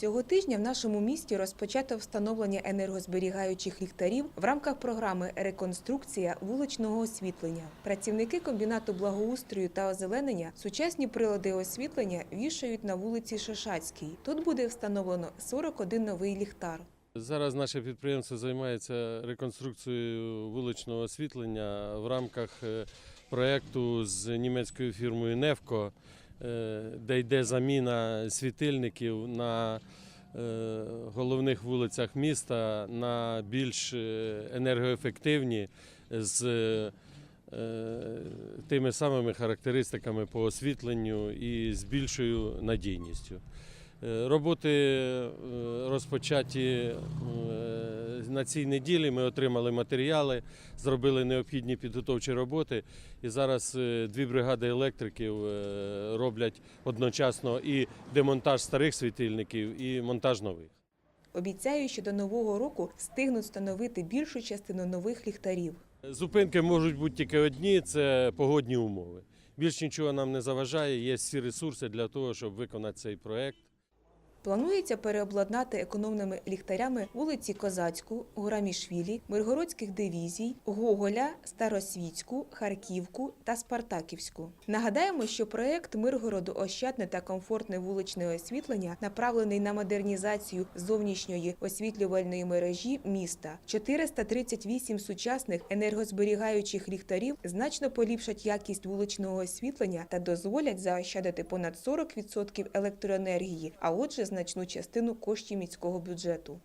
Цього тижня в нашому місті розпочато встановлення енергозберігаючих ліхтарів в рамках програми Реконструкція вуличного освітлення. Працівники комбінату благоустрою та озеленення сучасні прилади освітлення вішають на вулиці Шишацькій. Тут буде встановлено 41 новий ліхтар. Зараз наше підприємство займається реконструкцією вуличного освітлення в рамках е, проєкту з німецькою фірмою Невко, де йде заміна світильників на е, головних вулицях міста на більш е, енергоефективні з е, тими самими характеристиками по освітленню і з більшою надійністю. Е, Роботи е, розпочаті е, на цій неділі. Ми отримали матеріали, зробили необхідні підготовчі роботи. І зараз е, дві бригади електриків е, роблять одночасно і демонтаж старих світильників, і монтаж нових. Обіцяю, що до нового року встигнуть встановити більшу частину нових ліхтарів. Зупинки можуть бути тільки одні це погодні умови. Більш нічого нам не заважає. Є всі ресурси для того, щоб виконати цей проект. Планується переобладнати економними ліхтарями вулиці Козацьку, Гурамішвілі, Миргородських дивізій, Гоголя, Старосвітську, Харківку та Спартаківську. Нагадаємо, що проект Миргороду ощадне та комфортне вуличне освітлення направлений на модернізацію зовнішньої освітлювальної мережі міста. 438 сучасних енергозберігаючих ліхтарів значно поліпшать якість вуличного освітлення та дозволять заощадити понад 40% електроенергії, а отже, значну частину коштів міського бюджету.